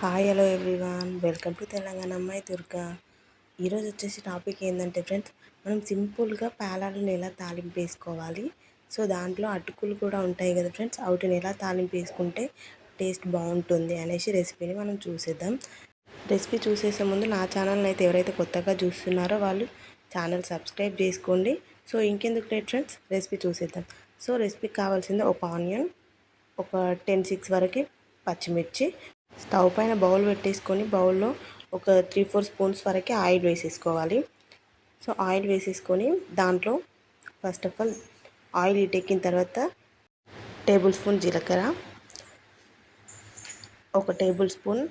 Hi hello everyone welcome to Telangana అమ్మాయి దుర్గా ఈరోజు వచ్చేసి టాపిక్ ఏంటంటే ఫ్రెండ్స్ మనం సింపుల్గా పేలాలను ఎలా తాలింపు వేసుకోవాలి? సో దాంట్లో అటుకులు కూడా ఉంటాయి కదా ఫ్రెండ్స్ వాటిని ఎలా తాలింపు వేసుకుంటే టేస్ట్ బాగుంటుంది అనేసి రెసిపీని మనం చూసేద్దాం. రెసిపీ చూసేసే ముందు నా ఛానల్ని అయితే ఎవరైతే కొత్తగా చూస్తున్నారో వాళ్ళు ఛానల్ సబ్స్క్రైబ్ చేసుకోండి. సో ఇంకెందుకు లేట్ ఫ్రెండ్స్ రెసిపీ చూసేద్దాం. సో రెసిపీకి కావాల్సింది ఒక ఆనియన్ ఒక టెన్ సిక్స్ వరకు పచ్చిమిర్చి స్టవ్ పైన బౌల్ పెట్టేసుకొని బౌల్లో ఒక త్రీ ఫోర్ స్పూన్స్ వరకు ఆయిల్ వేసేసుకోవాలి. సో ఆయిల్ వేసేసుకొని దాంట్లో ఫస్ట్ ఆఫ్ ఆల్ ఆయిల్ ఇటెక్కిన తర్వాత టేబుల్ స్పూన్ జీలకర్ర ఒక టేబుల్ స్పూన్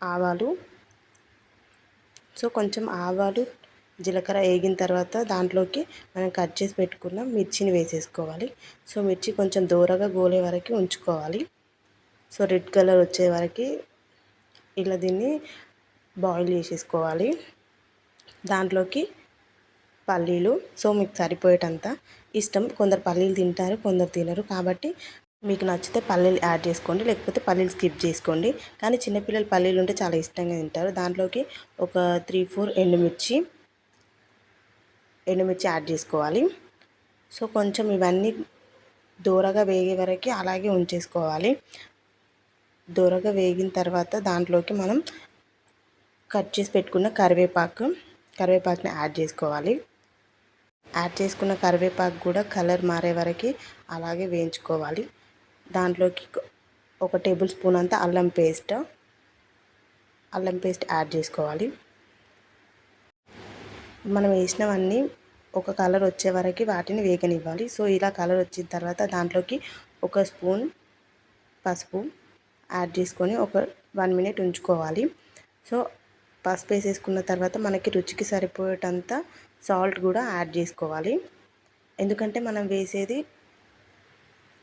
ఆవాలు. సో కొంచెం ఆవాలు జీలకర్ర వేగిన తర్వాత దాంట్లోకి మనం కట్ చేసి పెట్టుకున్న మిర్చిని వేసేసుకోవాలి. సో మిర్చి కొంచెం దూరగా గోలే వరకు ఉంచుకోవాలి. సో రెడ్ కలర్ వచ్చే వరకు ఇలా దీన్ని బాయిల్ చేసేసుకోవాలి. దాంట్లోకి పల్లీలు. సో మీకు సరిపోయేటంత ఇష్టం. కొందరు పల్లీలు తింటారు కొందరు తినరు. కాబట్టి మీకు నచ్చితే పల్లీలు యాడ్ చేసుకోండి. లేకపోతే పల్లీలు స్కిప్ చేసుకోండి. కానీ చిన్నపిల్లలు పల్లీలు ఉంటే చాలా ఇష్టంగా తింటారు. దాంట్లోకి ఒక త్రీ ఫోర్ ఎండుమిర్చి ఎండుమిర్చి యాడ్ చేసుకోవాలి. సో కొంచెం ఇవన్నీ దూరగా వేగే వరకు అలాగే ఉంచేసుకోవాలి. దూరగా వేగిన తర్వాత దాంట్లోకి మనం కట్ చేసి పెట్టుకున్న కరివేపాకు కరివేపాకుని యాడ్ చేసుకోవాలి. యాడ్ చేసుకున్న కరివేపాకు కూడా కలర్ మారే వరకు అలాగే వేయించుకోవాలి. దాంట్లోకి ఒక టేబుల్ స్పూన్ అంతా అల్లం పేస్ట్ అల్లం పేస్ట్ యాడ్ చేసుకోవాలి. మనం వేసినవన్నీ ఒక కలర్ వచ్చే వరకు వాటిని వేగనివ్వాలి. సో ఇలా కలర్ వచ్చిన తర్వాత దాంట్లోకి ఒక స్పూన్ పసుపు యాడ్ చేసుకొని ఒక వన్ మినిట్ ఉంచుకోవాలి. సో పసుపు వేసేసుకున్న తర్వాత మనకి రుచికి సరిపోయేటంత సాల్ట్ కూడా యాడ్ చేసుకోవాలి. ఎందుకంటే మనం వేసేది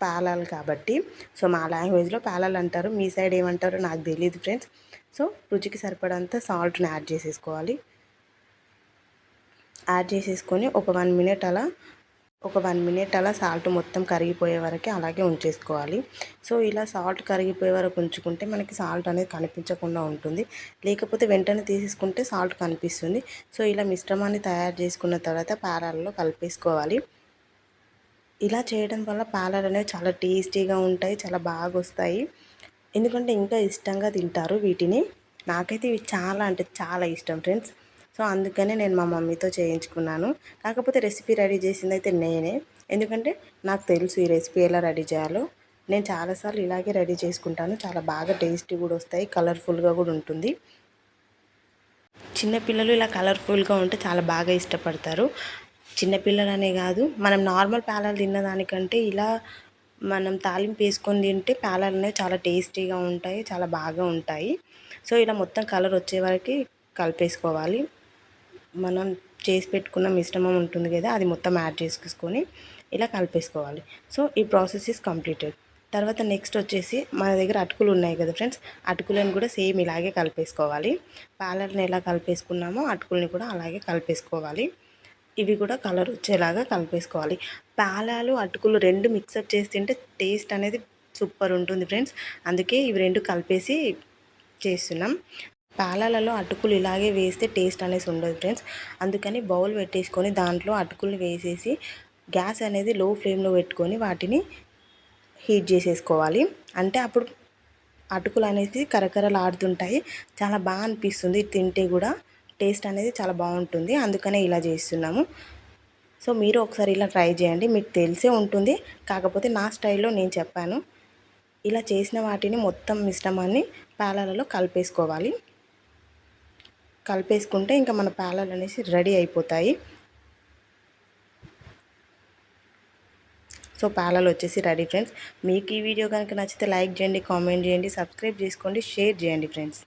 పాలాలు కాబట్టి. సో మా లాంగ్వేజ్లో పాలాలు అంటారు. మీ సైడ్ ఏమంటారో నాకు తెలియదు ఫ్రెండ్స్. సో రుచికి సరిపడంత సాల్ట్ని యాడ్ చేసేసుకోవాలి. యాడ్ చేసేసుకొని ఒక వన్ మినిట్ అలా ఒక వన్ మినిట్ అలా సాల్ట్ మొత్తం కరిగిపోయే వరకు అలాగే ఉంచేసుకోవాలి. సో ఇలా సాల్ట్ కరిగిపోయే వరకు ఉంచుకుంటే మనకి సాల్ట్ అనేది కనిపించకుండా ఉంటుంది. లేకపోతే వెంటనే తీసేసుకుంటే సాల్ట్ కనిపిస్తుంది. సో ఇలా మిశ్రమాన్ని తయారు చేసుకున్న తర్వాత పారాలలో కలిపేసుకోవాలి. ఇలా చేయడం వల్ల పాలాలు అనేవి చాలా టేస్టీగా ఉంటాయి చాలా బాగా వస్తాయి. ఎందుకంటే ఇంకా ఇష్టంగా తింటారు వీటిని. నాకైతే ఇవి చాలా అంటే చాలా ఇష్టం ఫ్రెండ్స్. సో అందుకనే నేను మా మమ్మీతో చేయించుకున్నాను. కాకపోతే రెసిపీ రెడీ చేసింది అయితే నేనే. ఎందుకంటే నాకు తెలుసు ఈ రెసిపీ ఎలా రెడీ చేయాలో. నేను చాలాసార్లు ఇలాగే రెడీ చేసుకుంటాను. చాలా బాగా టేస్టీ కూడా వస్తాయి కలర్ఫుల్గా కూడా ఉంటుంది. చిన్నపిల్లలు ఇలా కలర్ఫుల్గా ఉంటే చాలా బాగా ఇష్టపడతారు. చిన్నపిల్లలనే కాదు మనం నార్మల్ పేలాలు తిన్నదానికంటే ఇలా మనం తాలింపు వేసుకొని తింటే పేలాలు అనేవి చాలా టేస్టీగా ఉంటాయి చాలా బాగా ఉంటాయి. సో ఇలా మొత్తం కలర్ వచ్చే వరకు కలిపేసుకోవాలి. మనం చేసి పెట్టుకున్న మిశ్రమం ఉంటుంది కదా అది మొత్తం యాడ్ చేసుకొని ఇలా కలిపేసుకోవాలి. సో ఈ ప్రాసెస్ ఈస్ కంప్లీటెడ్ తర్వాత నెక్స్ట్ వచ్చేసి మన దగ్గర అటుకులు ఉన్నాయి కదా ఫ్రెండ్స్ అటుకులను కూడా సేమ్ ఇలాగే కలిపేసుకోవాలి. పాలర్ని ఎలా కలిపేసుకున్నామో అటుకుల్ని కూడా అలాగే కలిపేసుకోవాలి. ఇవి కూడా కలర్ వచ్చేలాగా కలిపేసుకోవాలి. పాలాలు అటుకులు రెండు మిక్సప్ చేసి తింటే టేస్ట్ అనేది సూపర్ ఉంటుంది ఫ్రెండ్స్ అందుకే ఇవి రెండు కలిపేసి చేస్తున్నాం. పాలలలో అటుకులు ఇలాగే వేస్తే టేస్ట్ అనేసి ఉండదు ఫ్రెండ్స్. అందుకని బౌల్ పెట్టేసుకొని దాంట్లో అటుకులు వేసేసి గ్యాస్ అనేది లో ఫ్లేమ్లో పెట్టుకొని వాటిని హీట్ చేసేసుకోవాలి. అంటే అప్పుడు అటుకులు అనేది కరకరలాడుతుంటాయి. చాలా బాగా అనిపిస్తుంది తింటే కూడా. టేస్ట్ అనేది చాలా బాగుంటుంది. అందుకనే ఇలా చేస్తున్నాము. సో మీరు ఒకసారి ఇలా ట్రై చేయండి. మీకు తెలిసే ఉంటుంది. కాకపోతే నా స్టైల్లో నేను చెప్పాను. ఇలా చేసిన వాటిని మొత్తం మిశ్రమాన్ని పాలలలో కలిపేసుకోవాలి. కలిపేసుకుంటే ఇంకా మన పాలలు అనేసి రెడీ అయిపోతాయి. సో పాలలు వచ్చేసి రెడీ ఫ్రెండ్స్. మీకు ఈ వీడియో కనుక నచ్చితే లైక్ చేయండి కామెంట్ చేయండి సబ్స్క్రైబ్ చేసుకోండి షేర్ చేయండి ఫ్రెండ్స్.